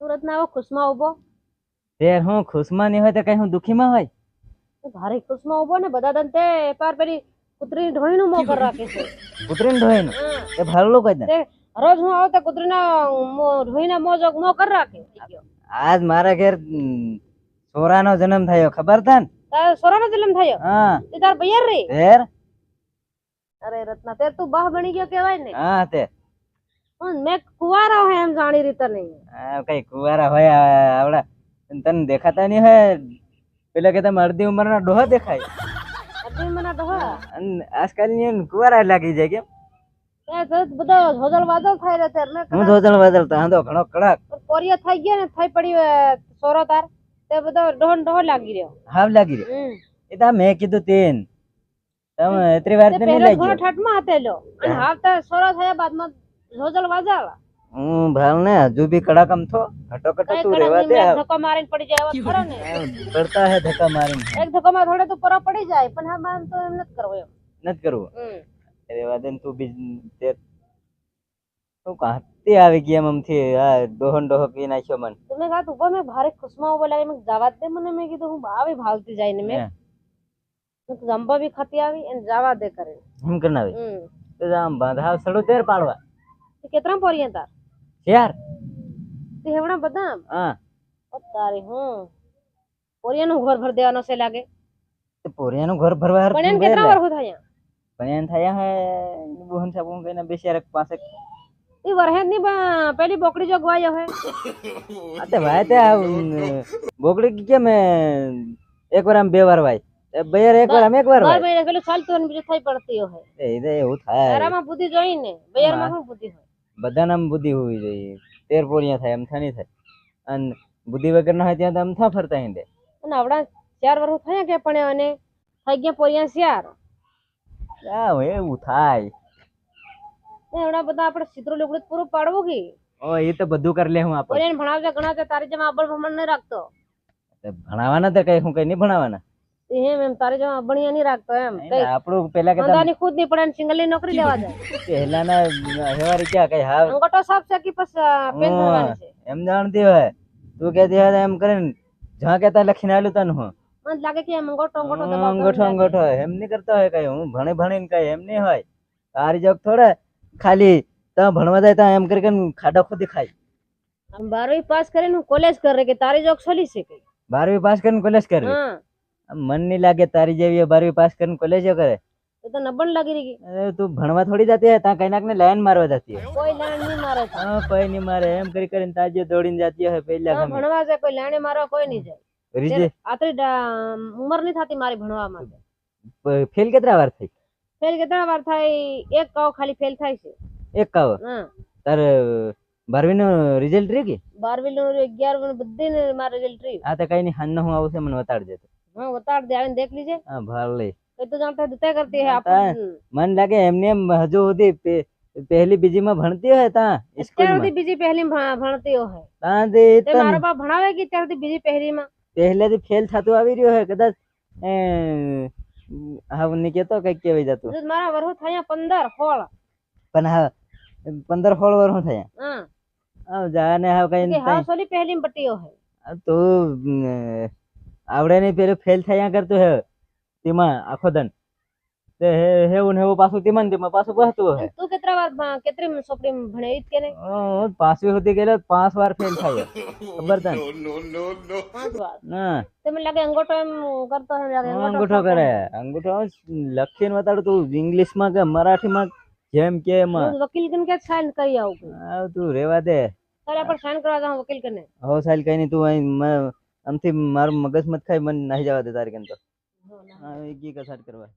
સુરત ના આવો ખુશમાં ઊભો તે હું ખુશમાં નહીં હોય તો કઈ હું દુખીમાં હોય? ભારે ખુશમાં ઊભો ને બધા દન તે પાર પેલી કૂતરી ઢોઈનું મો કર રાખે છે. કૂતરીને ધોઈને હા. એ ભાલું કહી દે રોજ હું આવતા કુતરીના કૂતરીના ઢોઈના મો જોગ મોં કર રાખે. આજ મારા ઘેર સોરાનો જન્મ થયો ખબર તને? તાર સોરાનો જન્મ થયો? હા. તે તાર ભૈયર રે તેર અરે રત્ના તે તું બાહ બની ગયો કેવાય ને. હા તે. મેં કુવારા હોય એમ જાણી રીતે નહીં કઈ કુવારા હોય આવડા. તને દેખાતા નહીં હોય? પેલા કે તમે અડધી ઉંમરના ડોહા દેખાય. અર્જુન મને ડોહા? અને આજકાલની કુવારા લાગી જાય કેમ? મેં હું હા મેં કીધું તેન. તમે એટલી વાર તે તો નહીં પહેલો લઈ ઘણો ગયો ઠાઠમાં હતેલો અને હાવ તો સોરો થયા બાદમાં હોજલ વાજાળ હું ભાલ ને હજુ બી કડક આમ થો. ઘટો ઘટો કઈ તું રેવા દે ધક્કો મારીને પડી જાય એવા ખરો ને? પડતા હે ધક્કા મારીને. એક ધક્કો માં થોડે તો પરો પડી જાય પણ હા મારે તો એમ નત કરવો એમ. નત કરવો? હમ. રેવા દે ને તું બી તે તું કાંતી આવી ગઈ એમ થી આ દોહન ડોહો પી નાખ્યો મન. તમે મેં કહ્યું ઊભો મેં ભારે ખુશમાં ઊભો લાગે મે જવા દે મને મે કીધું હું આવી ભાવતી જાય ને મે કીધું બી ખાતી આવી અને જવા દે કરે એમ કરી નાખી. તો આમ બાંધા સડો તેર પાડવા. કેટલા પોરિયા તાર? યાર તે હેવણા બદામ? હા. ઓ તારી હું? પોરિયાનું ઘર ભર દેવાનો છે લાગે. તે પોરિયાનું ઘર ભરવા પણ એમ કેટલા. વર્ષ થયા? પણ એમ થાય હે બોહન સાબુન કઈને બેસ્યા રાખ પાસે. એ વરહેદની બા- પેલી બોકડી જો ગવાયો હે. અતે ભાઈ તે બોકડી કી એ, એક વાર આમ બે વાર ભાઈ બે વાર એક વાર આમ એક વાર ભાઈ મહિને પેલું ચાલતું ને બીજું થઈ પડતી હોય એ એવું થાય. તારામાં બુદ્ધિ જોઈને બૈયારમાં શું બુદ્ધિ હોય? બધાને આમ બુદ્ધિ હોવી જોઈએ. તેર પોરિયા થાય એમ નહીં થાય. અને બુદ્ધિ વગર ના હોય ત્યાં તો આમ થા ફરતા હિંદે અને આવડા ચાર વર્ષ થયા કે પણ અને થઈ ગયા પોરિયા ચાર. આ એવું થાય. એવડા બધા આપણે ચિત્રો લુગડું પૂરું પાડવું કે? ઓ એ તો બધું કરી લે હું આપણે ભણાવતા ગણાવતા તારી જેમ અબળ ભમણ નહીં રાખતો. ભણાવવાના તો કઈ હું કઈ નહીં ભણાવવાના એમ એમ તારે જો અબણિયા નહીં રાખતો એમ. આપણું પેલા કે ધંધાની ખુદ નહીં પડે સિંગલની નોકરી લેવા દે. પહેલાના હેવારી ક્યાં કઈ હા અંગોટો સાફ છે કે પછી પેન. ભરવાની છે? એમ જાણતી હોય. તું કહેતી હોય એમ કરે ને. જ્યાં કહેતા લખીને આલ્યું તને હું. મને લાગે કે એમ અંગોટો અંગોટો લાગે. અંગૂઠો એમ નહીં કરતો હોય કઈ. હું ભણે ભણીને કઈ એમ નહીં હોય. તારી જોક થોડે. ખાલી તમે ભણવા જાય તો એમ કરી કરીને ખાડો ખોદી ખાય. બારવી પાસ કરીને કોલેજ કરે કે તારી જોક છોલી છે કઈ? બારવી પાસ કરીને કોલેજ કરે હા. મન નહીં લાગે તારી જેવી બારવી પાસ કરીને કોલેજ કરે. તો તો નબળ લાગી રહી અરે તું ભણવા થોડી જતી હે તાં કઈ નાક ને લાઈન મારવા જતી હે કોઈ લાઈન નહીં મારે. હા કઈ નહીં મારે. એમ કરી કરીને તાજે દોડીને જતી હે પહેલા ગમે. ભણવા જાય કોઈ લાણે મારવા કોઈ નહીં જાય. રીજે? આતરી ઉંમર નહીં થતી મારી ભણવા માટે. ફેલ કેટલા વાર થઈ? ફેલ કેટલા વાર થાય? એક કાવ ખાલી ફેલ થાય છે. એક કાવ? હા. તાર બારવી નું રિઝલ્ટ રહ્યું કે બારવી નું અગિયારનું બધી મારે રિઝલ્ટ રહ્યું આ તો કઈ નહીં હાન હું આવશે મને બતાડજે તું. હા ઉતાર દે આવીને દેખ લીજે હા ભાર લઈ એ તો જાણતા દુતા કરતી હે હા, આપણે મને લાગે એમને એમ હજુ સુધી પે- પહેલી બીજી માં ભણતી હોય ત્યાં અત્યાર સ્કૂલ સુધી બીજી પહેલી ભણ- ભણતી હોય ત્યાં થી તે તન મારો બાપ ભણાવે કે ત્યાર સુધી બીજી પહેલી માં પહેલેથી ફેલ થતું આવી રહ્યો હોય કદાચ એ, હા નહીં કેતો કંઈક કેવાય જતું જો મારા વરહુ થયા પંદર સોળ પણ હા પંદર સોળ વર્ષ થયા હા હા જાને હા કઈ કે હા સોલી પહેલી આવડે નહીં પેલું ફેલ થયા કરતું હે તેમાં આખો દન તે હે- હેવું ને હેવું પાછું તેમાં ને તેમાં પાછું બહતું હે તું કેટલા વાર કેટલી સોપડી ભણે ઈ કે નહીં? હું પાંચમી સુધી ગયેલો પાંચ વાર ફેલ થયો. ખબર તને? નો નો નો ના. તમે લાગે અંગૂઠો એમ કરતો હે લાગે અંગૂઠો કરે. અંગૂઠો લખીને બતાડું તું ઇંગ્લિશમાં કે મરાઠીમાં જેમ કે એમાં. વકીલ કન કે સાઈન કરી આવું તું? રેવા દે. તારે પર સાઈન કરવા જાઉં વકીલ કને? હો સાલ કઈ નહીં તું અહીં મ- આમથી મારું મગજ મત ખાઈ મને નાઈ જવા દે તારી કેમ તો. હા એ કી કસાટ કરવા.